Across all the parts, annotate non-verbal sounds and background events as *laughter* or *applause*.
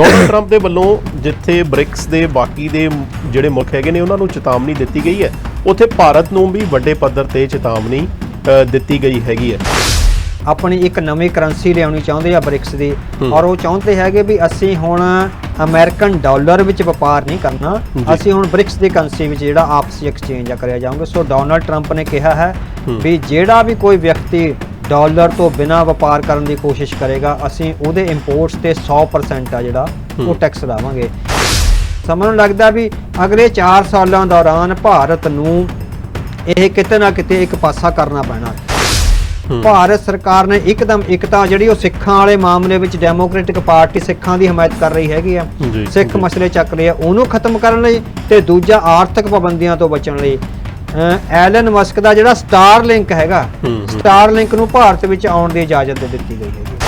Donald Trump ਦੇ ਵੱਲੋਂ ਜਿੱਥੇ ਬ੍ਰਿਕਸ ਦੇ ਬਾਕੀ ਦੇ ਜਿਹੜੇ ਮੁਲਕ ਹੈਗੇ ਨੇ ਉਹਨਾਂ ਨੂੰ ਚੇਤਾਵਨੀ ਦਿੱਤੀ ਗਈ ਹੈ। ਉੱਥੇ ਭਾਰਤ ਨੂੰ ਵੀ ਵੱਡੇ ਪੱਧਰ ਤੇ ਚੇਤਾਵਨੀ ਦਿੱਤੀ ਗਈ ਹੈਗੀ ਹੈ। ਆਪਣੀ ਇੱਕ ਨਵੀਂ ਕਰੰਸੀ ਲਿਆਉਣੀ ਚਾਹੁੰਦੇ ਆ ਬ੍ਰਿਕਸ ਦੀ। ਔਰ ਉਹ ਚਾਹੁੰਦੇ ਹੈਗੇ ਵੀ ਅਸੀਂ ਹੁਣ ਅਮਰੀਕਨ ਡਾਲਰ ਵਿੱਚ ਵਪਾਰ ਨਹੀਂ ਕਰਨਾ। ਅਸੀਂ ਹੁਣ ਬ੍ਰਿਕਸ ਦੀ ਕਰੰਸੀ ਵਿੱਚ ਜਿਹੜਾ ਆਪਸੀ ਐਕਸਚੇਂਜ ਆ ਕਰਿਆ ਜਾਊਗਾ। ਸੋ ਡੋਨਲਡ ਟਰੰਪ ਨੇ ਕਿਹਾ ਹੈ। ਵੀ ਜਿਹੜਾ ਵੀ ਕੋਈ ਵਿਅਕਤੀ ਡਾਲਰ ਤੋਂ ਬਿਨਾ ਵਪਾਰ ਕਰਨ ਦੀ ਕੋਸ਼ਿਸ਼ ਕਰੇਗਾ ਅਸੀਂ ਉਹਦੇ ਇੰਪੋਰਟਸ ਤੇ 100% ਆ ਜਿਹੜਾ ਉਹ ਟੈਕਸ ਲਾਵਾਂਗੇ। ਸਮਝ ਨੂੰ ਲੱਗਦਾ ਵੀ ਅਗਲੇ 4 ਸਾਲਾਂ ਦੌਰਾਨ ਭਾਰਤ ਨੂੰ ਇਹ ਕਿਤੇ ਨਾ ਕਿਤੇ ਇੱਕ ਪਾਸਾ ਕਰਨਾ ਪੈਣਾ। ਭਾਰਤ ਸਰਕਾਰ ਨੇ ਇੱਕਦਮ ਇੱਕ ਤਾਂ ਜਿਹੜੀ ਉਹ ਸਿੱਖਾਂ ਵਾਲੇ ਮਾਮਲੇ ਵਿੱਚ ਡੈਮੋਕ੍ਰੈਟਿਕ ਪਾਰਟੀ ਸਿੱਖਾਂ ਦੀ ਹਮਾਇਤ ਕਰ ਰਹੀ ਹੈਗੀ ਆ। ਸਿੱਖ। ਮਸਲੇ ਚੱਕ ਰਹੇ ਆ ਉਹਨੂੰ ਖਤਮ ਕਰਨ ਲਈ ਤੇ ਦੂਜਾ ਆਰਥਿਕ ਪਾਬੰਦੀਆਂ ਤੋਂ ਬਚਣ ਲਈ। ਐਲਨ ਮਸਕ ਦਾ ਜਿਹੜਾ ਸਟਾਰ ਲਿੰਕ ਹੈਗਾ ਹੂੰ, ਹੂੰ। ਸਟਾਰ ਲਿੰਕ ਨੂੰ ਭਾਰਤ ਵਿੱਚ ਆਉਣ ਦੀ ਇਜਾਜ਼ਤ ਦੇ ਦਿੱਤੀ ਗਈ ਹੈਗੀ।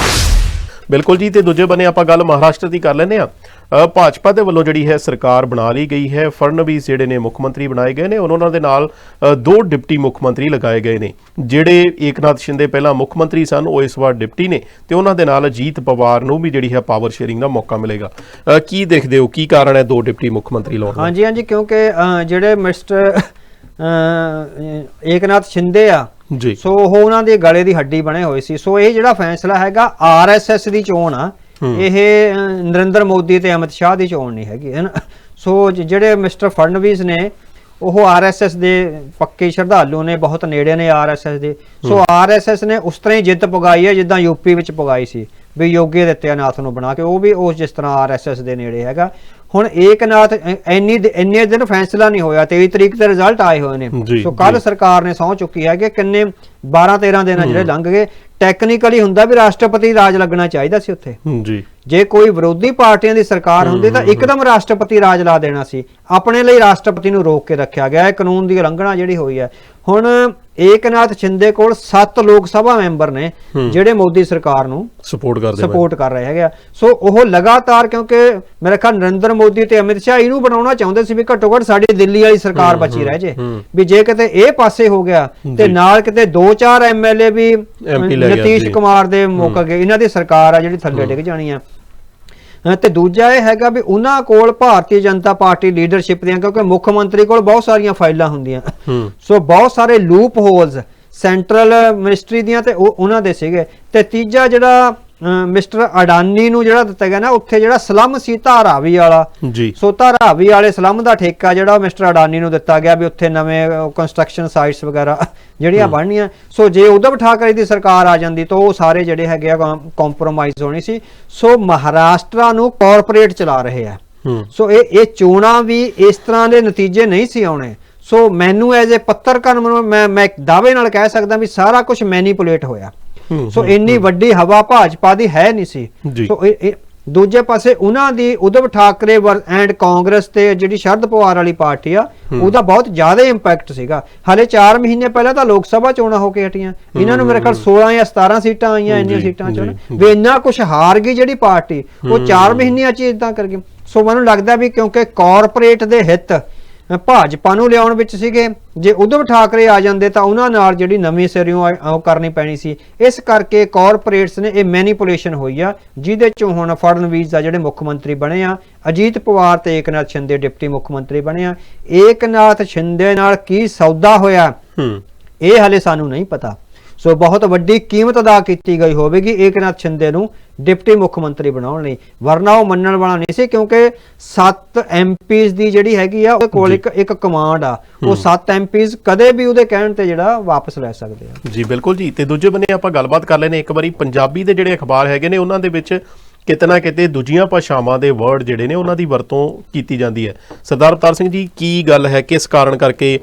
ਬਿਲਕੁਲ ਜੀ ਤੇ ਦੂਜੇ ਬੰਨੇ ਆਪਾਂ ਗੱਲ ਮਹਾਰਾਸ਼ਟਰ ਦੀ ਕਰ ਲੈਂਦੇ ਆ ਭਾਜਪਾ ਦੇ ਵੱਲੋਂ ਜਿਹੜੀ ਹੈ ਸਰਕਾਰ ਬਣਾ ਲਈ ਗਈ ਹੈ। ਫੜਨਵੀਸ ਜਿਹੜੇ ਨੇ ਮੁੱਖ ਮੰਤਰੀ ਬਣਾਏ ਗਏ ਨੇ ਉਹਨਾਂ ਦੇ ਨਾਲ ਦੋ ਡਿਪਟੀ ਮੁੱਖ ਮੰਤਰੀ ਲਗਾਏ ਗਏ ਨੇ। ਜਿਹੜੇ ਏਕਨਾਥ ਸ਼ਿੰਦੇ ਪਹਿਲਾਂ ਮੁੱਖ ਮੰਤਰੀ ਸਨ ਉਹ ਇਸ ਵਾਰ ਡਿਪਟੀ ਨੇ ਤੇ ਉਹਨਾਂ ਦੇ ਨਾਲ ਅਜੀਤ ਪਵਾਰ ਨੂੰ ਵੀ ਜਿਹੜੀ ਹੈ ਪਾਵਰ ਸ਼ੇਅਰਿੰਗ ਦਾ ਮੌਕਾ ਮਿਲੇਗਾ। ਕੀ ਦੇਖਦੇ ਹੋ? ਕੀ ਕਾਰਨ ਹੈ ਦੋ ਡਿਪਟੀ ਮੁੱਖ ਮੰਤਰੀ ਲਾਉਣ ਦਾ? ਹਾਂਜੀ ਹਾਂਜੀ ਕਿਉਂਕਿ ਜਿਹੜੇ ਮਿਸਟਰ ਏਕਨਾਥ ਸ਼ਿੰਦੇ ਆ। ਜੀ। ਸੋ ਉਹ ਉਹਨਾਂ ਦੇ ਗਲੇ ਦੀ ਹੱਡੀ ਬਣੇ ਹੋਏ ਸੀ। ਸੋ ਇਹ ਜਿਹੜਾ ਫੈਸਲਾ ਹੈਗਾ ਆਰਐਸਐਸ ਦੀ ਚੋਣ ਆ। ਇਹ ਨਰਿੰਦਰ ਮੋਦੀ ਤੇ ਅਮਿਤ ਸ਼ਾਹ ਦੀ ਚੋਣ ਨਹੀਂ ਹੈਗੀ ਹੈ ਨਾ? ਸੋ ਜਿਹੜੇ ਮਿਸਟਰ ਫੜਨਵੀਸ ਨੇ ਉਹ ਆਰਐਸਐਸ ਦੇ ਪੱਕੇ ਸ਼ਰਧਾਲੂ ਨੇ ਬਹੁਤ ਨੇੜੇ ਨੇ ਆਰਐਸਐਸ ਦੇ। ਸੋ ਆਰਐਸਐਸ ਨੇ ਉਸ ਤਰ੍ਹਾਂ ਹੀ ਜਿੱਤ ਪੁਗਾਈ ਹੈ ਜਿੱਦਾਂ ਯੂਪੀ ਵਿੱਚ ਪੁਗਾਈ ਸੀ ਵੀ ਯੋਗੀ ਆਦਿੱਤਿਆਨਾਥ ਨੂੰ ਬਣਾ ਕੇ। ਉਹ ਵੀ ਉਸ ਜਿਸ ਤਰ੍ਹਾਂ ਆਰਐਸਐਸ ਦੇ ਨੇੜੇ ਹੈਗਾ। ਹੁਣ ਏਕਨਾਥ ਇ- ਇੰਨੀ ਦ- ਇੰਨੇ ਦਿਨ ਫੈਸਲਾ ਨਹੀਂ ਹੋਇਆ 23 ਤਰੀਕ ਤੇ ਰਿਜ਼ਲਟ ਆਏ ਹੋਏ ਨੇ ਸੋ ਕੱਲ। ਸਰਕਾਰ ਨੇ ਸਹੁੰ ਚੁੱਕੀ ਹੈ ਕਿ ਕਿੰਨੇ 12 13 ਦਿਨ ਆ ਜਿਹੜੇ ਲੰਘ ਗਏ। ਟੈਕਨੀਕਲੀ ਹੁੰਦਾ ਵੀ ਰਾਸ਼ਟਰਪਤੀ ਰਾਜ ਲੱਗਣਾ ਚਾਹੀਦਾ ਸੀ ਉੱਥੇ। ਜੀ। ਜੇ ਕੋਈ ਵਿਰੋਧੀ ਪਾਰਟੀਆਂ ਦੀ ਸਰਕਾਰ ਹੁੰਦੀ ਤਾਂ ਇੱਕਦਮ ਰਾਸ਼ਟਰਪਤੀ ਰਾਜ ਲਾ ਦੇਣਾ ਸੀ। ਆਪਣੇ ਲਈ ਰਾਸ਼ਟਰਪਤੀ ਨੂੰ ਰੋਕ ਕੇ ਰੱਖਿਆ ਗਿਆ। ਹੈ ਕਾਨੂੰਨ ਦੀ ਉਲੰਘਣਾ ਜਿਹੜੀ ਹੋਈ ਹੈ। ਹੁਣ ਏਕਨਾਥ ਸ਼ਿੰਦੇ ਕੋਲ 7 ਲੋਕ ਸਭਾ ਮੈਂਬਰ ਨੇ ਜਿਹੜੇ ਮੋਦੀ ਸਰਕਾਰ ਨੂੰ ਸਪੋਰਟ ਕਰਦੇ। ਸਪੋਰਟ ਕਰ ਰਹੇ ਹੈਗੇ ਸੋ ਉਹ ਲਗਾਤਾਰ ਕਿਉਂਕਿ ਮੇਰੇ ਖਿਆਲ ਨਰਿੰਦਰ ਮੋਦੀ ਤੇ ਅਮਿਤ ਸ਼ਾਹ ਇਹਨੂੰ ਬਣਾਉਣਾ ਚਾਹੁੰਦੇ ਸੀ ਵੀ ਘੱਟੋ ਘੱਟ ਸਾਡੀ ਦਿੱਲੀ ਵਾਲੀ ਸਰਕਾਰ ਬਚੀ ਰਹਿ ਜੇ। ਵੀ ਜੇ ਕਿਤੇ ਇਹ ਪਾਸੇ ਹੋ ਗਿਆ ਤੇ ਨਾਲ ਕਿਤੇ 2-4 ਐਮਐਲਏ ਵੀ ਨਤੀਸ਼। ਕੁਮਾਰ ਦੇ ਮੁੱਕ ਗਏ ਇਹਨਾਂ ਦੀ ਸਰਕਾਰ ਆ ਜਿਹੜੀ ਥੱਲੇ ਡਿੱਗ ਜਾਣੀ ਆ। ਤੇ ਦੂਜਾ ਇਹ ਹੈਗਾ ਵੀ ਉਹਨਾਂ ਕੋਲ ਭਾਰਤੀ ਜਨਤਾ ਪਾਰਟੀ ਲੀਡਰਸ਼ਿਪ ਦੀਆਂ ਕਿਉਂਕਿ ਮੁੱਖ ਮੰਤਰੀ ਕੋਲ ਬਹੁਤ ਸਾਰੀਆਂ ਫਾਈਲਾਂ ਹੁੰਦੀਆਂ। ਸੋ ਬਹੁਤ ਸਾਰੇ ਲੂਪ ਹੋਲਸ ਸੈਂਟਰਲ ਮਿਨਿਸਟਰੀ ਦੀਆਂ ਤੇ ਉਹ ਉਹਨਾਂ ਦੇ ਸੀਗੇ। ਤੇ ਤੀਜਾ ਜਿਹੜਾ ਮਿਸਟਰ ਅਡਾਨੀ ਨੂੰ ਜਿਹੜਾ ਦਿੱਤਾ ਗਿਆ ਨਾ ਉੱਥੇ ਜਿਹੜਾ ਸਲਮ ਸੀ ਧਾਰਾਵੀ ਵਾਲਾ। ਜੀ। ਸੋ ਧਾਰਾਵੀ ਵਾਲੇ ਸਲਮ ਦਾ ਠੇਕਾ ਜਿਹੜਾ ਮਿਸਟਰ ਅਡਾਨੀ ਨੂੰ ਦਿੱਤਾ ਗਿਆ ਵੀ ਉੱਥੇ ਨਵੇਂ ਕੰਸਟਰਕਸ਼ਨ ਸਾਈਟਸ ਵਗੈਰਾ ਜਿਹੜੀਆਂ ਬਣਨੀਆਂ। ਸੋ ਜੇ ਉਧਵ ਠਾਕਰੇ ਦੀ ਸਰਕਾਰ ਆ ਜਾਂਦੀ ਤਾਂ ਉਹ ਸਾਰੇ ਜਿਹੜੇ ਹੈਗੇ ਆ ਕੰਪਰੋਮਾਈਜ਼ ਹੋਣੀ ਸੀ। ਸੋ ਮਹਾਰਾਸ਼ਟਰ ਨੂੰ ਕਾਰਪੋਰੇਟ ਚਲਾ ਰਹੇ ਆ। ਸੋ ਇਹ ਇਹ ਚੋਣਾਂ ਵੀ ਇਸ ਤਰ੍ਹਾਂ ਦੇ ਨਤੀਜੇ ਨਹੀਂ ਸੀ ਆਉਣੇ। ਸੋ ਮੈਨੂੰ ਐਜ਼ ਅ ਪੱਤਰਕਾਰ ਮੈਂ ਮੈਂ ਇੱਕ ਦਾਅਵੇ ਨਾਲ ਕਹਿ ਸਕਦਾ ਵੀ ਸਾਰਾ ਕੁਝ ਮੈਨੀਪੂਲੇਟ ਹੋਇਆ। ਸੋ ਇੰਨੀ ਵੱਡੀ ਹਵਾ ਭਾਜਪਾ ਦੀ ਹੈ ਨਹੀਂ ਸੀ। ਸੋ ਇਹ- ਦੂਜੇ ਪਾਸੇ ਉਹਨਾਂ ਦੀ ਉਧਵ ਠਾਕਰੇ ਐਂਡ ਕਾਂਗਰਸ ਤੇ ਜਿਹੜੀ ਸ਼ਰਦ ਪਵਾਰ ਵਾਲੀ ਪਾਰਟੀ ਆ ਉਹਦਾ ਬਹੁਤ ਜ਼ਿਆਦਾ ਇੰਪੈਕਟ ਸੀਗਾ। ਹਲੇ 4 ਮਹੀਨੇ ਪਹਿਲਾਂ ਤਾਂ ਲੋਕ ਸਭਾ ਚੋਣਾਂ ਹੋ ਕੇ ਹਟੀਆਂ। ਇਹਨਾਂ ਨੂੰ ਮੇਰੇ ਖਿਆਲ 16 ਜਾਂ 17 ਸੀਟਾਂ ਆਈਆਂ ਇੰਨੀਆਂ ਸੀਟਾਂ ਚੋਂ ਵੀ ਇੰਨਾ ਕੁਝ ਹਾਰ ਗਈ ਜਿਹੜੀ ਪਾਰਟੀ ਉਹ 4 ਮਹੀਨਿਆਂ 'ਚ ਇਦਾਂ ਕਰ ਗਈ। ਸੋ ਮੈਨੂੰ ਲੱਗਦਾ ਵੀ ਕਿਉਂਕਿ ਕਾਰਪੋਰੇਟ ਦੇ ਹਿੱਤ ਭਾਜਪਾ ਨੂੰ ਲਿਆਉਣ ਵਿੱਚ ਸੀਗੇ। ਜੇ ਉਧਵ ਠਾਕਰੇ ਆ ਜਾਂਦੇ ਤਾਂ ਉਹਨਾਂ ਨਾਲ ਜਿਹੜੀ ਨਵੀਂ ਸਿਰਿਓਂ ਉਹ ਕਰਨੀ ਪੈਣੀ ਸੀ। ਇਸ ਕਰਕੇ ਕਾਰਪੋਰੇਟਸ ਨੇ ਇਹ ਮੈਨੀਪੂਲੇਸ਼ਨ ਹੋਈ ਆ ਜਿਹਦੇ ਚੋਂ ਹੁਣ ਫੜਨਵੀਸ ਦਾ ਜਿਹੜੇ ਮੁੱਖ ਮੰਤਰੀ ਬਣੇ ਆ ਅਜੀਤ ਪਵਾਰ ਤੇ ਏਕਨਾਥ ਸ਼ਿੰਦੇ ਡਿਪਟੀ ਮੁੱਖ ਮੰਤਰੀ ਬਣੇ ਆ। ਏਕਨਾਥ ਸ਼ਿੰਦੇ ਨਾਲ ਕੀ ਸੌਦਾ ਹੋਇਆ? ਇਹ ਹਲੇ ਸਾਨੂੰ ਨਹੀਂ ਪਤਾ। ਸੋ ਬਹੁਤ ਵੱਡੀ ਕੀਮਤ ਅਦਾ ਕੀਤੀ ਗਈ ਹੋਵੇਗੀ ਏਕਨਾਥ ਸ਼ਿੰਦੇ ਨੂੰ ਡਿਪਟੀ ਮੁੱਖ ਮੰਤਰੀ ਬਣਾਉਣ ਲਈ। ਵਰਨਾ ਉਹ ਮੰਨਣ ਵਾਲਾ ਨਹੀਂ ਸੀ ਕਿਉਂਕਿ 7 ਐਮਪੀਜ਼ ਦੀ ਜਿਹੜੀ ਹੈਗੀ ਆ ਉਹਦੇ ਕੋਲ ਇੱਕ ਇੱਕ ਕਮਾਂਡ ਆ। ਉਹ 7 ਐਮਪੀਜ਼ ਕਦੇ ਵੀ ਉਹਦੇ ਕਹਿਣ ਤੇ ਜਿਹੜਾ ਵਾਪਸ ਲੈ ਸਕਦੇ ਆ। ਜੀ ਬਿਲਕੁਲ ਜੀ। ਤੇ ਦੂਜੇ ਬੰਨੇ ਆਪਾਂ ਗੱਲਬਾਤ ਕਰ ਲੈਨੇ ਇੱਕ ਵਾਰੀ ਪੰਜਾਬੀ ਦੇ ਜਿਹੜੇ ਅਖਬਾਰ ਹੈਗੇ ਨੇ ਉਹਨਾਂ ਦੇ ਵਿੱਚ ਕਿਤੇ ਨਾ ਕਿਤੇ ਦੂਜੀਆਂ ਭਾਸ਼ਾਵਾਂ ਦੇ ਵਰਡ ਜਿਹੜੇ ਨੇ ਉਹਨਾਂ ਦੀ ਵਰਤੋਂ ਕੀਤੀ ਜਾਂਦੀ ਹੈ। ਸਰਦਾਰ ਅਵਤਾਰ ਸਿੰਘ ਜੀ ਕੀ ਗੱਲ ਹੈ? ਕਿਸ ਕਾਰਨ ਕਰਕੇ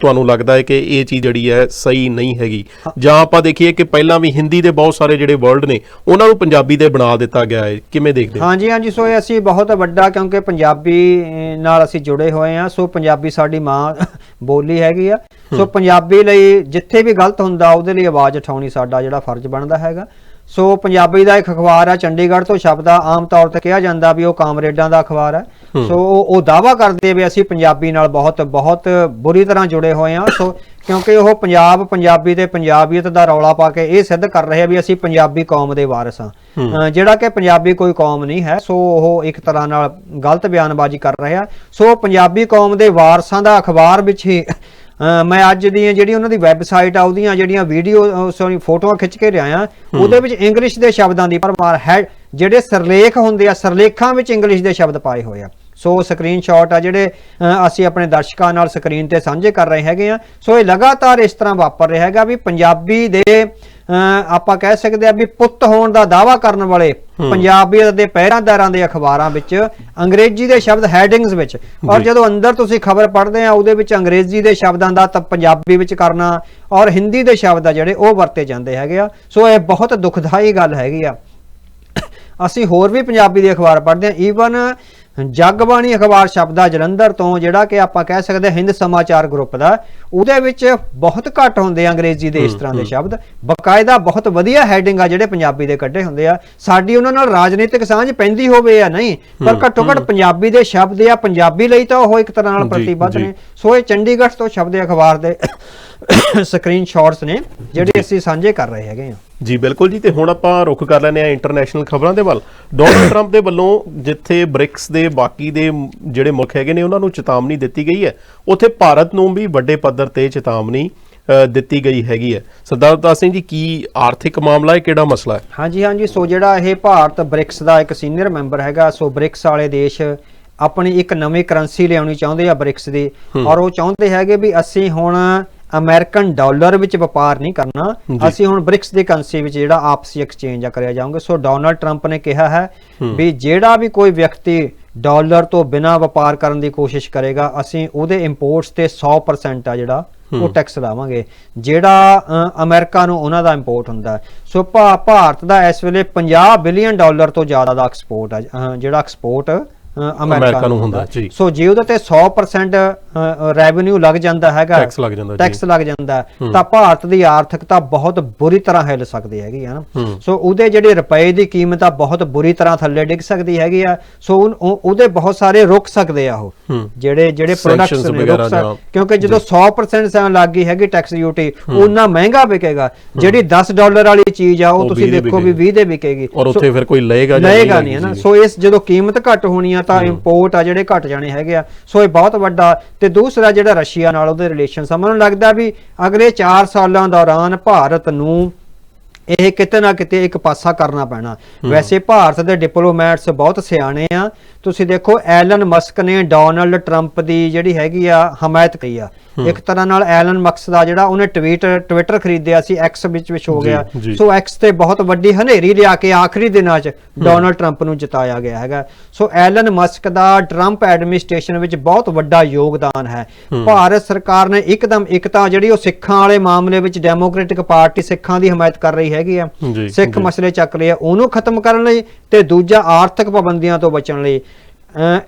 ਤੁਹਾਨੂੰ ਲੱਗਦਾ ਹੈ ਕਿ ਇਹ ਚੀਜ਼ ਜਿਹੜੀ ਹੈ ਸਹੀ ਨਹੀਂ ਹੈਗੀ? ਜਾਂ ਆਪਾਂ ਦੇਖੀਏ ਕਿ ਪਹਿਲਾਂ ਵੀ ਹਿੰਦੀ ਦੇ ਬਹੁਤ ਸਾਰੇ ਜਿਹੜੇ ਵਰਡ ਨੇ ਉਹਨਾਂ ਨੂੰ ਪੰਜਾਬੀ ਦੇ ਬਣਾ ਦਿੱਤਾ ਗਿਆ ਹੈ। ਕਿਵੇਂ ਦੇਖਦੇ ਹੋ? ਹਾਂਜੀ ਹਾਂਜੀ ਸੋ ਇਹ ਅਸੀਂ ਬਹੁਤ ਵੱਡਾ ਕਿਉਂਕਿ ਪੰਜਾਬੀ ਨਾਲ ਅਸੀਂ ਜੁੜੇ ਹੋਏ ਆ ਸੋ ਪੰਜਾਬੀ ਸਾਡੀ ਮਾਂ *laughs* ਬੋਲੀ ਹੈਗੀ ਆ। ਸੋ ਪੰਜਾਬੀ ਲਈ ਜਿੱਥੇ ਵੀ ਗਲਤ ਹੁੰਦਾ ਉਹਦੇ ਲਈ ਆਵਾਜ਼ ਉਠਾਉਣੀ ਸਾਡਾ ਜਿਹੜਾ ਫਰਜ਼ ਬਣਦਾ ਹੈਗਾ। ਸੋ ਪੰਜਾਬੀ ਦਾ ਇੱਕ ਅਖਬਾਰ ਆ ਚੰਡੀਗੜ੍ਹ ਤੋਂ ਛਪਦਾ ਆਮ ਤੌਰ ਤੇ ਕਿਹਾ ਜਾਂਦਾ ਵੀ ਉਹ ਕਾਮਰੇਡਾਂ ਦਾ ਅਖਬਾਰ ਹੈ। ਸੋ ਉਹ ਉਹ ਦਾਵਾ ਕਰਦੇ ਵੀ ਅਸੀਂ ਪੰਜਾਬੀ ਨਾਲ ਬਹੁਤ ਬਹੁਤ ਬੁਰੀ ਤਰ੍ਹਾਂ ਜੁੜੇ ਹੋਏ ਹਾਂ। ਸੋ ਕਿਉਂਕਿ ਉਹ ਪੰਜਾਬ ਪੰਜਾਬੀ ਤੇ ਪੰਜਾਬੀਅਤ ਦਾ ਰੌਲਾ ਪਾ ਕੇ ਇਹ ਸਿੱਧ ਕਰ ਰਹੇ ਆ ਵੀ ਅਸੀਂ ਪੰਜਾਬੀ ਕੌਮ ਦੇ ਵਾਰਿਸ ਅ, ਜਿਹੜਾ ਕਿ ਪੰਜਾਬੀ ਕੋਈ ਕੌਮ ਨਹੀਂ ਹੈ ਸੋ ਉਹ ਇੱਕ ਤਰ੍ਹਾਂ ਨਾਲ ਗਲਤ ਬਿਆਨਬਾਜ਼ੀ ਕਰ ਰਹੇ ਆ। ਸੋ ਪੰਜਾਬੀ ਕੌਮ ਦੇ ਵਾਰਸਾਂ ਦਾ ਅਖਬਾਰ ਵਿੱਚ ਹੀ ਮੈਂ ਅੱਜ ਦੀਆਂ ਜਿਹੜੀ ਉਹਨਾਂ ਦੀ ਵੈਬਸਾਈਟ ਆ ਉਹਦੀਆਂ ਜਿਹੜੀਆਂ ਵੀਡੀਓ ਸੌਰੀ ਫੋਟੋਆਂ ਖਿੱਚ ਕੇ ਲਿਆਇਆ ਉਹਦੇ ਵਿੱਚ ਇੰਗਲਿਸ਼ ਦੇ ਸ਼ਬਦਾਂ ਦੀ ਭਰਮਾਰ ਹੈ। ਜਿਹੜੇ ਸਰਲੇਖ ਹੁੰਦੇ ਆ ਸਰਲੇਖਾਂ ਵਿੱਚ ਇੰਗਲਿਸ਼ ਦੇ ਸ਼ਬਦ ਪਾਏ ਹੋਏ ਆ। ਸੋ ਸਕਰੀਨਸ਼ਾਟ ਆ ਜਿਹੜੇ ਅਸੀਂ ਆਪਣੇ ਦਰਸ਼ਕਾਂ ਨਾਲ ਸਕਰੀਨ ਤੇ ਸਾਂਝੇ ਕਰ ਰਹੇ ਹੈਗੇ ਆ। ਸੋ ਇਹ ਲਗਾਤਾਰ ਇਸ ਤਰ੍ਹਾਂ ਵਾਪਰ ਰਿਹਾ ਹੈਗਾ ਵੀ ਪੰਜਾਬੀ ਦੇ ਆਪਾਂ ਕਹਿ ਸਕਦੇ ਆ ਵੀ ਪੁੱਤ ਹੋਣ ਦਾ ਦਾਵਾ ਕਰਨ ਵਾਲੇ ਪੰਜਾਬੀਅਤ ਦੇ ਪਹਿਰਾਦਾਰਾਂ ਦੇ ਅਖਬਾਰਾਂ ਵਿੱਚ ਅੰਗਰੇਜ਼ੀ ਦੇ ਸ਼ਬਦ ਹੈਡਿੰਗਸ ਵਿੱਚ। ਔਰ ਜਦੋਂ ਅੰਦਰ ਤੁਸੀਂ ਖਬਰ ਪੜ੍ਹਦੇ ਆ ਉਹਦੇ ਵਿੱਚ ਅੰਗਰੇਜ਼ੀ ਦੇ ਸ਼ਬਦਾਂ ਦਾ ਤਾਂ ਪੰਜਾਬੀ ਵਿੱਚ ਕਰਨਾ ਔਰ ਹਿੰਦੀ ਦੇ ਸ਼ਬਦ ਆ ਜਿਹੜੇ ਉਹ ਵਰਤੇ ਜਾਂਦੇ ਹੈਗੇ ਆ। ਸੋ ਇਹ ਬਹੁਤ ਦੁਖਦਾਈ ਗੱਲ ਹੈਗੀ ਆ। ਅਸੀਂ ਹੋਰ ਵੀ ਪੰਜਾਬੀ ਦੇ ਅਖਬਾਰ ਪੜ੍ਹਦੇ ਹਾਂ ਈਵਨ ਜਗਬਾਣੀ ਅਖਬਾਰ ਸ਼ਬਦਾ ਜਲੰਧਰ ਤੋਂ ਜਿਹੜਾ ਕਿ ਆਪਾਂ ਕਹਿ ਸਕਦੇ ਹਿੰਦ ਸਮਾਚਾਰ ਗਰੁੱਪ ਦਾ। ਉਹਦੇ ਵਿੱਚ ਬਹੁਤ ਘੱਟ ਹੁੰਦੇ ਆ ਅੰਗਰੇਜ਼ੀ ਦੇ ਇਸ ਤਰ੍ਹਾਂ ਦੇ ਸ਼ਬਦ। ਬਕਾਇਦਾ ਬਹੁਤ ਵਧੀਆ ਹੈਡਿੰਗ ਆ ਜਿਹੜੇ ਪੰਜਾਬੀ ਦੇ ਕੱਢੇ ਹੁੰਦੇ ਆ। ਸਾਡੀ ਉਹਨਾਂ ਨਾਲ ਰਾਜਨੀਤਿਕ ਸਾਂਝ ਪੈਂਦੀ ਹੋਵੇ ਜਾਂ ਨਹੀਂ ਪਰ ਘੱਟੋ ਘੱਟ ਪੰਜਾਬੀ ਦੇ ਸ਼ਬਦ ਆ ਪੰਜਾਬੀ ਲਈ ਤਾਂ ਉਹ ਇੱਕ ਤਰ੍ਹਾਂ ਨਾਲ ਪ੍ਰਤੀਬੱਧ। ਨੇ। ਸੋ ਇਹ ਚੰਡੀਗੜ੍ਹ ਤੋਂ ਸ਼ਬਦ ਅਖਬਾਰ ਦੇ। ਸਕਰੀਨਸ਼ਾਟਸ ਨੇ ਜਿਹੜੇ ਅਸੀਂ ਸਾਂਝੇ ਕਰ ਰਹੇ ਹੈਗੇ ਆ ਜੀ ਬਿਲਕੁਲ ਜੀ ਤੇ ਹੁਣ ਆਪਾਂ ਰੁਖ ਕਰ ਲੈਂਦੇ ਆ ਇੰਟਰਨੈਸ਼ਨਲ ਖਬਰਾਂ ਦੇ ਵੱਲ। ਡੋਨਲਡ ਟਰੰਪ ਦੇ ਵੱਲੋਂ ਜਿੱਥੇ ਬ੍ਰਿਕਸ ਦੇ ਬਾਕੀ ਦੇ ਜਿਹੜੇ ਮੁਲਕ ਹੈਗੇ ਨੇ ਉਹਨਾਂ ਨੂੰ ਚੇਤਾਵਨੀ ਦਿੱਤੀ ਗਈ ਹੈ। ਉੱਥੇ ਭਾਰਤ ਨੂੰ ਵੀ ਵੱਡੇ ਪੱਧਰ ਤੇ ਚੇਤਾਵਨੀ ਦਿੱਤੀ ਗਈ ਹੈਗੀ ਹੈ। ਸਰਦਾਰ ਅਵਤਾਰ ਸਿੰਘ ਜੀ ਕੀ ਆਰਥਿਕ ਮਾਮਲਾ ਹੈ ਕਿਹੜਾ ਮਸਲਾ ਹੈ? ਹਾਂਜੀ ਹਾਂਜੀ। ਸੋ ਜਿਹੜਾ ਇਹ ਭਾਰਤ ਬ੍ਰਿਕਸ ਦਾ ਇੱਕ ਸੀਨੀਅਰ ਮੈਂਬਰ ਹੈਗਾ ਸੋ ਬ੍ਰਿਕਸ ਵਾਲੇ ਦੇਸ਼ ਆਪਣੀ ਇੱਕ ਨਵੀਂ ਕਰੰਸੀ ਲਿਆਉਣੀ ਚਾਹੁੰਦੇ ਆ ਬ੍ਰਿਕਸ ਦੀ। ਔਰ ਉਹ ਚਾਹੁੰਦੇ ਹੈਗੇ ਵੀ ਅਸੀਂ ਹੁਣ ਅਮਰੀਕਨ ਡਾਲਰ ਵਿੱਚ ਵਪਾਰ ਨਹੀਂ ਕਰਨਾ। ਅਸੀਂ ਹੁਣ ਬ੍ਰਿਕਸ ਦੀ ਕਰੰਸੀ ਵਿੱਚ ਜਿਹੜਾ ਆਪਸੀ ਐਕਸਚੇਂਜ ਆ ਕਰਿਆ ਜਾਊਗਾ। ਸੋ ਡੋਨਲਡ ਟਰੰਪ ਨੇ ਕਿਹਾ ਹੈ ਵੀ ਜਿਹੜਾ ਵੀ ਕੋਈ ਵਿਅਕਤੀ ਡਾਲਰ ਤੋਂ ਬਿਨਾ ਵਪਾਰ ਕਰਨ ਦੀ ਕੋਸ਼ਿਸ਼ ਕਰੇਗਾ ਅਸੀਂ ਉਹਦੇ ਇੰਪੋਰਟਸ ਤੇ 100% ਆ ਜਿਹੜਾ ਉਹ ਟੈਕਸ ਲਾਵਾਂਗੇ। ਜਿਹੜਾ ਅਮਰੀਕਾ ਨੂੰ ਉਹਨਾਂ ਦਾ ਇੰਪੋਰਟ ਹੁੰਦਾ। ਸੋ ਭਾਰਤ ਦਾ ਇਸ ਵੇਲੇ 50 ਬਿਲੀਅਨ ਡਾਲਰ ਤੋਂ ਜ਼ਿਆਦਾ ਦਾ ਐਕਸਪੋਰਟ ਅ, ਜਿਹੜਾ ਐਕਸਪੋਰਟ ਅਮਰੀਕਾ ਨੂੰ ਹੁੰਦਾ, ਜੀ। ਸੋ ਜੇ ਉਹਦੇ ਤੇ 100% ਰੈਵਨਿਊ ਲੱਗ ਜਾਂਦਾ ਹੈਗਾ Tax ਲੱਗ ਜਾਂਦਾ। ਟੈਕਸ ਲੱਗ ਜਾਂਦਾ ਤਾਂ ਭਾਰਤ ਦੀ ਆਰਥਿਕਤਾ ਬਹੁਤ ਬੁਰੀ ਤਰ੍ਹਾਂ ਹਿੱਲ ਸਕਦੀ ਹੈਗੀ ਹੈ ਨਾ। ਸੋ ਉਹਦੇ ਜਿਹੜੇ ਰੁਪਏ ਦੀ ਕੀਮਤ ਆ ਬਹੁਤ ਬੁਰੀ ਤਰ੍ਹਾਂ ਥੱਲੇ ਡਿੱਗ ਸਕਦੀ ਹੈਗੀ ਆ। ਸੋ ਉਹ- ਉਹ- ਉਹਦੇ ਬਹੁਤ ਸਾਰੇ ਰੁਕ ਸਕਦੇ ਆ ਉਹ। ਜਿਹੜੇ ਜਿਹੜੇ ਪ੍ਰੋਡਕਟਸ ਨੇ ਵਗੈਰਾ ਰੁਕ ਸਕ ਜਾਂ- ਕਿਉਂਕਿ ਜਦੋਂ 100% ਸੈਨ ਲੱਗ ਗਈ ਹੈਗੀ ਟੈਕਸ ਡਿਊਟੀ ਉਹਨਾਂ ਮਹਿੰਗਾ ਵਿਕੇਗਾ। ਜਿਹੜੀ 10 ਡਾਲਰ ਵਾਲੀ ਚੀਜ਼ ਆ ਉਹ ਤੁਸੀਂ 20 ਦੇ ਦੇਖੋ ਵੀ ਵਿਕੇਗੀ। 20 ਦੇ ਵਿਕੇਗੀ। ਔਰ ਸੋ- ਉੱਥੇ ਫਿਰ ਕੋਈ ਲਏਗਾ ਜਾਂ ਲਏਗਾ ਨਹੀਂ ਹੈ ਨਾ। ਸੋ ਇਸ ਜਦੋਂ ਕੀਮਤ ਘੱਟ ਹੋਣੀ ਆ ਤਾਂ ਇੰਪੋਰਟ ਆ ਜਿਹੜੇ ਘਟ ਜਾਣੇ ਹੈਗੇ ਆ। ਸੋ ਇਹ ਬਹੁਤ ਵੱਡਾ ਤੇ ਦੂਸਰਾ ਜਿਹੜਾ ਰਸ਼ੀਆ ਨਾਲ ਉਹਦੇ ਰਿਲੇਸ਼ਨ ਮੈਨੂੰ ਲੱਗਦਾ ਵੀ ਅਗਲੇ 4 ਸਾਲਾਂ ਦੌਰਾਨ ਭਾਰਤ ਨੂੰ ਇਹ ਕਿਤੇ ਨਾ ਕਿਤੇ ਇੱਕ ਪਾਸਾ ਕਰਨਾ ਪੈਣਾ। ਵੈਸੇ ਭਾਰਤ ਦੇ ਡਿਪਲੋਮੈਟਸ ਬਹੁਤ ਸਿਆਣੇ ਆ। ਤੁਸੀਂ ਦੇਖੋ ਐਲਨ ਮਸਕ ਨੇ ਡੋਨਲਡ ਟਰੰਪ ਦੀ ਜਿਹੜੀ ਹੈਗੀ ਆ ਹਮਾਇਤ ਕੀਤੀ ਆ। ਇੱਕ ਤਰ੍ਹਾਂ ਨਾਲ ਐਲਨ ਮਸਕ ਦਾ ਜਿਹੜਾ ਉਹਨੇ ਟਵੀਟ ਟਵਿੱਟਰ ਖਰੀਦਿਆ ਸੀ ਐਕਸ ਵਿੱਚ ਵਿੱਚ ਹੋ ਗਿਆ। ਸੋ ਐਕਸ ਤੇ ਬਹੁਤ ਵੱਡੀ ਹਨੇਰੀ ਲਿਆ ਕੇ ਆਖਰੀ ਦਿਨਾਂ 'ਚ ਡੋਨਲਡ ਟਰੰਪ ਨੂੰ ਜਿਤਾਇਆ ਗਿਆ ਹੈਗਾ। ਸੋ ਐਲਨ ਮਸਕ ਦਾ ਟਰੰਪ ਐਡਮਿਨਿਸਟ੍ਰੇਸ਼ਨ ਵਿੱਚ ਬਹੁਤ ਵੱਡਾ ਯੋਗਦਾਨ ਹੈ। ਭਾਰਤ ਸਰਕਾਰ ਨੇ ਇੱਕਦਮ ਇੱਕ ਤਾਂ ਜਿਹੜੀ ਉਹ ਸਿੱਖਾਂ ਵਾਲੇ ਮਾਮਲੇ ਵਿੱਚ ਡੈਮੋਕ੍ਰੈਟਿਕ ਪਾਰਟੀ ਸਿੱਖਾਂ ਦੀ ਹਮਾਇਤ ਕਰ ਰਹੀ ਹੈਗੀ ਆ। ਸਿੱਖ। ਮਸਲੇ ਚੱਕ ਲਿਆ ਉਹਨੂੰ ਖਤਮ ਕਰਨ ਲਈ ਤੇ ਦੂਜਾ ਆਰਥਿਕ ਪਾਬੰਦੀਆਂ ਤੋਂ ਬਚਣ ਲਈ।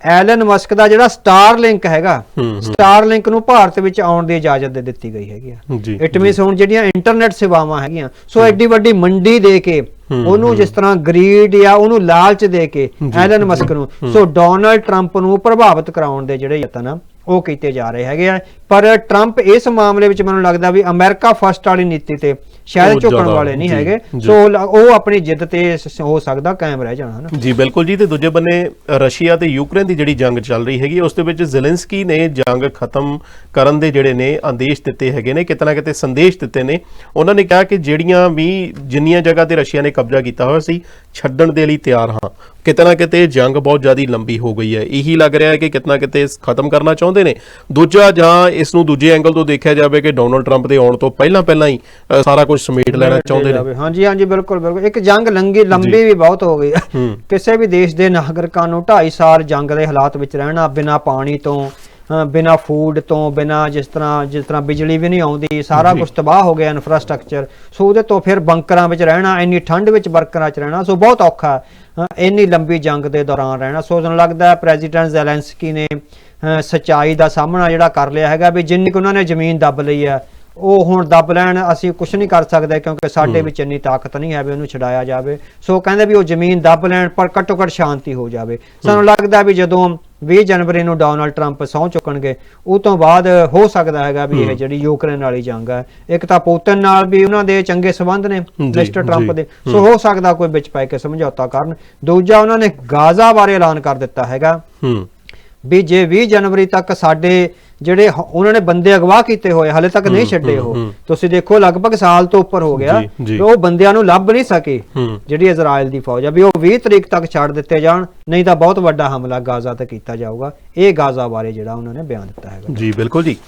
ਐਲਨ ਮਸਕ ਦਾ ਜਿਹੜਾ ਸਟਾਰ ਲਿੰਕ ਹੈਗਾ। ਸਟਾਰ ਲਿੰਕ ਨੂੰ ਭਾਰਤ ਵਿੱਚ ਆਉਣ ਦੀ ਇਜਾਜ਼ਤ ਦੇ ਦਿੱਤੀ ਗਈ ਹੈਗੀ ਆ। ਇਟ ਮੀਨਸ ਹੁਣ ਜਿਹੜੀਆਂ ਇੰਟਰਨੈਟ ਸੇਵਾਵਾਂ ਹੈਗੀਆਂ ਸੋ ਐਡੀ ਵੱਡੀ ਮੰਡੀ ਦੇ ਕੇ ਉਹਨੂੰ ਜਿਸ ਤਰ੍ਹਾਂ ਗਰੀਡ ਜਾਂ ਉਹਨੂੰ ਲਾਲਚ ਦੇ ਕੇ ਐਲਨ ਮਸਕ ਨੂੰ ਸੋ ਡੋਨਲਡ ਟਰੰਪ ਨੂੰ ਪ੍ਰਭਾਵਿਤ ਕਰਾਉਣ ਦੇ ਜਿਹੜੇ ਯਤਨ ਆ ਉਹ ਕੀਤੇ ਜਾ ਰਹੇ ਹੈਗੇ ਆ। ਪਰ ਟਰੰਪ ਇਸ ਮਾਮਲੇ ਵਿੱਚ ਮੈਨੂੰ ਲੱਗਦਾ ਵੀ ਅਮਰੀਕਾ ਫਸਟ ਵਾਲੀ ਨੀਤੀ ਤੇ ਸ਼ਾਇਦ ਝੁਕਣ ਵਾਲੇ ਨਹੀਂ ਹੈਗੇ। ਸੋ ਉਹ ਆਪਣੀ ਜਿੱਦ ਤੇ ਹੋ ਸਕਦਾ ਕਾਇਮ ਰਹਿ ਜਾਣਾ ਹਨਾ ਜੀ ਬਿਲਕੁਲ ਜੀ ਤੇ ਦੂਜੇ ਬੰਨੇ ਰਸ਼ੀਆ ਤੇ ਯੂਕਰੇਨ ਦੀ ਜਿਹੜੀ ਜੰਗ ਚੱਲ ਰਹੀ ਹੈਗੀ ਉਸ ਦੇ ਵਿੱਚ ਜ਼ੈਲੈਂਸਕੀ ਨੇ ਜੰਗ ਖਤਮ ਕਰਨ ਦੇ ਜਿਹੜੇ ਨੇ ਆਦੇਸ਼ ਦਿੱਤੇ ਹੈਗੇ ਨੇ ਕਿਤਨਾ ਕਿਤੇ ਸੰਦੇਸ਼ ਦਿੱਤੇ ਨੇ। ਉਹਨਾਂ ਨੇ ਕਿਹਾ ਕਿ ਜਿਹੜੀਆਂ ਵੀ ਜਿੰਨੀਆਂ ਜਗ੍ਹਾ ਤੇ ਰਸ਼ੀਆ ਨੇ ਕਬਜ਼ਾ ਕੀਤਾ ਹੋਇਆ ਸੀ ਛੱਡਣ ਦੇ ਲਈ ਤਿਆਰ ਹਾਂ। ਕਿਤਨਾ ਕਿਤੇ ਜੰਗ ਬਹੁਤ ਜ਼ਿਆਦਾ ਲੰਬੀ ਹੋ ਗਈ ਹੈ। ਇਹੀ ਲੱਗ ਰਿਹਾ ਹੈ ਕਿ ਕਿਤਨਾ ਕਿਤੇ ਇਸ ਖਤਮ ਕਰਨਾ ਚਾਹੁੰਦੇ ਨੇ। ਦੂਜਾ ਜਾਂ ਇਸ ਨੂੰ ਦੂਜੇ ਐਂਗਲ ਤੋਂ ਦੇਖਿਆ ਜਾਵੇ ਕਿ ਡੋਨਲਡ ਟਰੰਪ ਦੇ ਆਉਣ ਤੋਂ ਪਹਿਲਾਂ ਪਹਿਲਾਂ ਹੀ ਸਾਰਾ ਕੁਝ ਸਮੇਟ ਲੈਣਾ ਚਾਹੁੰਦੇ ਨੇ। ਹਾਂਜੀ ਹਾਂਜੀ ਬਿਲਕੁਲ ਬਿਲਕੁਲ। ਇੱਕ ਜੰਗ ਲੰਗੀ ਲੰਬੀ ਵੀ ਬਹੁਤ ਹੋ ਗਈ ਹੂੰ। ਕਿਸੇ ਵੀ ਦੇਸ਼ ਦੇ ਨਾਗਰਿਕਾਂ ਨੂੰ 2.5 ਸਾਲ ਜੰਗ ਦੇ ਹਾਲਾਤ ਵਿੱਚ ਰਹਿਣਾ ਬਿਨਾ ਪਾਣੀ ਤੋਂ ਬਿਨਾ ਫੂਡ ਤੋਂ ਬਿਨਾ ਜਿਸ ਤਰ੍ਹਾਂ ਜਿਸ ਤਰ੍ਹਾਂ ਬਿਜਲੀ ਵੀ ਨਹੀਂ ਆਉਂਦੀ ਸਾਰਾ। ਕੁਝ ਤਬਾਹ ਹੋ ਗਿਆ ਇਨਫਰਾਸਟ੍ਰਕਚਰ ਸੋ ਉਹਦੇ ਤੋਂ ਫਿਰ ਬੰਕਰਾਂ ਵਿੱਚ ਰਹਿਣਾ ਇੰਨੀ ਠੰਡ ਵਿੱਚ ਬੰਕਰਾਂ 'ਚ ਰਹਿਣਾ ਸੋ ਬਹੁਤ ਔਖਾ ਇੰਨੀ ਲੰਬੀ ਜੰਗ ਦੇ ਦੌਰਾਨ ਰਹਿਣਾ। ਸੋ ਸਾਨੂੰ ਲੱਗਦਾ ਹੈ ਪ੍ਰੈਜ਼ੀਡੈਂਟ ਜ਼ੈਲੈਂਸਕੀ ਨੇ ਸੱਚਾਈ ਦਾ ਸਾਹਮਣਾ ਜਿਹੜਾ ਕਰ ਲਿਆ ਹੈਗਾ ਵੀ ਜਿੰਨੀ ਕੁ ਉਹਨਾਂ ਨੇ ਜ਼ਮੀਨ ਦੱਬ ਲਈ ਹੈ ਉਹ ਹੁਣ ਦੱਬ ਲੈਣ ਅਸੀਂ ਕੁਝ ਨਹੀਂ ਕਰ ਸਕਦੇ ਕਿਉਂਕਿ ਸਾਡੇ ਵਿੱਚ ਇੰਨੀ ਤਾਕਤ ਨਹੀਂ ਹੈ ਵੀ ਉਹਨੂੰ ਛਡਾਇਆ ਜਾਵੇ। ਸੋ ਕਹਿੰਦੇ ਵੀ ਉਹ ਜ਼ਮੀਨ ਦੱਬ ਲੈਣ ਪਰ ਘੱਟੋ ਘੱਟ ਸ਼ਾਂਤੀ ਹੋ ਜਾਵੇ। ਸਾਨੂੰ ਲੱਗਦਾ ਵੀ ਜਦੋਂ 20 ਜਨਵਰੀ ਨੂੰ ਡੋਨਾਲਡ ਟਰੰਪ ਸਹੁੰ ਚੁੱਕਣਗੇ ਉਹ ਤੋਂ ਬਾਅਦ ਹੋ ਸਕਦਾ ਹੈਗਾ ਵੀ ਇਹ ਜਿਹੜੀ ਯੂਕਰੇਨ ਵਾਲੀ ਜੰਗ ਹੈ ਇੱਕ ਤਾਂ ਪੁਤਿਨ ਨਾਲ ਵੀ ਉਹਨਾਂ ਦੇ ਚੰਗੇ ਸੰਬੰਧ ਨੇ ਮਿਸਟਰ ਟਰੰਪ। ਦੇ। ਸੋ ਹੋ। ਸਕਦਾ ਕੋਈ ਵਿੱਚ ਪੈ ਕੇ ਸਮਝੌਤਾ ਕਰਨ। ਦੂਜਾ ਉਹਨਾਂ ਨੇ ਗਾਜ਼ਾ ਬਾਰੇ ਐਲਾਨ ਕਰ ਦਿੱਤਾ ਹੈਗਾ ਹੂੰ। ਵੀ ਜੇ 20 ਜਨਵਰੀ ਤੱਕ ਸਾਡੇ ਜਿਹੜੇ ਹ- ਉਹਨਾਂ ਨੇ ਬੰਦੇ ਅਗਵਾ ਕੀਤੇ ਹੋਏ ਹਲੇ ਤੱਕ ਨਹੀਂ ਛੱਡੇ ਉਹ। ਤੁਸੀਂ ਦੇਖੋ ਲਗਭਗ ਸਾਲ ਤੋਂ ਉੱਪਰ ਹੋ ਗਿਆ ਜੀ, ਜੀ। ਵੀ ਉਹ ਬੰਦਿਆਂ ਨੂੰ ਲੱਭ ਨਹੀਂ ਸਕੇ ਹੂੰ। ਜਿਹੜੀ ਇਜ਼ਰਾਈਲ ਦੀ ਫੌਜ ਆ ਵੀ ਉਹ 20 ਤਰੀਕ ਤੱਕ ਛੱਡ ਦਿੱਤੇ ਜਾਣ ਨਹੀਂ ਤਾਂ ਬਹੁਤ ਵੱਡਾ ਹਮਲਾ ਗਾਜ਼ਾ ਤੇ ਕੀਤਾ ਜਾਊਗਾ। ਇਹ ਗਾਜ਼ਾ ਬਾਰੇ ਜਿਹੜਾ ਉਹਨਾਂ ਨੇ ਬਿਆਨ ਦਿੱਤਾ ਹੈਗਾ। ਜੀ ਬਿਲਕੁਲ ਜੀ।